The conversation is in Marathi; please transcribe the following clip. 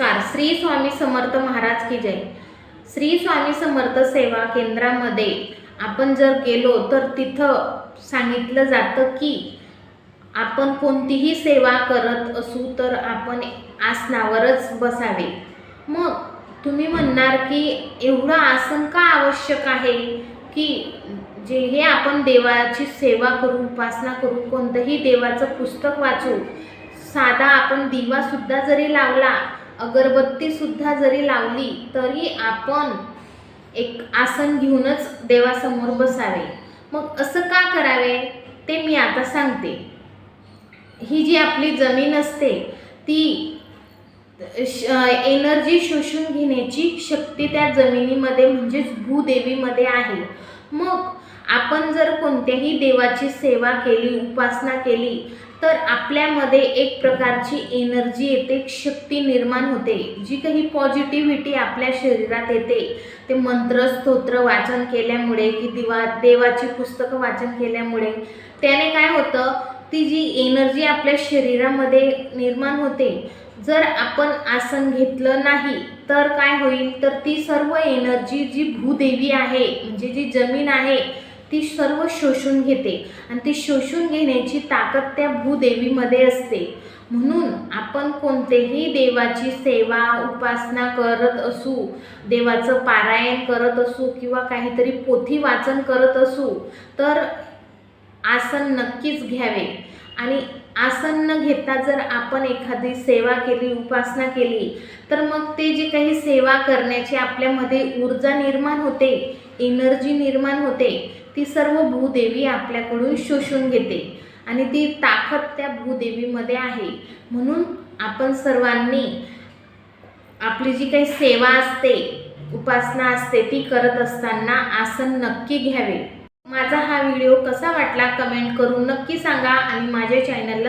नमस्कार. श्री स्वामी समर्थ महाराज की जय. श्री स्वामी समर्थ सेवा केंद्रामध्ये आपण जर गेलो तर तिथं सांगितलं जातं की आपण कोणतीही सेवा करत असू तर आपण आसनावरच बसावे. मग तुम्ही म्हणणार की एवढं आसन का आवश्यक आहे? की जे हे आपण देवाची सेवा करू उपासना करू कोणतंही देवाचं पुस्तक वाचू साधा आपण दिवासुद्धा जरी लावला अगरबत्तीसुद्धा जरी लावली तरी आपण एक आसन घेऊनच देवासमोर बसावे. मग असं का करावे? ते मी आता सांगते. ही जी आपली जमीन असते ती एनर्जी शोषून घेण्याची शक्ती त्या जमिनीमध्ये म्हणजेच भूदेवीमध्ये आहे. मग आपण जर कोणत्याही देवाची सेवा केली उपासना केली तर आपल्यामध्ये एक प्रकारची एनर्जी येते शक्ती निर्माण होते. जी काही पॉझिटिव्हिटी आपल्या शरीरात येते ते मंत्र स्तोत्र वाचन केल्यामुळे की दिवा देवाची पुस्तकं वाचन केल्यामुळे त्याने काय होतं? ती जी एनर्जी आपल्या शरीरामध्ये निर्माण होते जर आपण आसन घेतलं नाही तर काय होईल? तर ती सर्व एनर्जी जी भूदेवी आहे म्हणजे जी जमीन आहे ती सर्व शोषून घेते. आणि ती शोषून घेण्याची ताकद त्या भूदेवीमध्ये असते. म्हणून आपण कोणतेही देवाची सेवा उपासना करत असू देवाचं पारायण करत असू किंवा काहीतरी पोथी वाचन करत असू तर आसन नक्कीच घ्यावे. आणि आसन न घेता जर आपण एखादी सेवा केली उपासना केली तर मग ते जे काही सेवा करण्याची आपल्यामध्ये ऊर्जा निर्माण होते एनर्जी निर्माण होते ती सर्व भूदेवी आपल्याकडून शोषून घेते. आणि ती ताकद त्या भूदेवीमध्ये आहे. म्हणून आपण सर्वांनी आपली जी काही सेवा असते उपासना असते ती करत असताना आसन नक्की घ्यावे. माझा हा व्हिडिओ कसा वाटला कमेंट करून नक्की सांगा आणि माझ्या चॅनल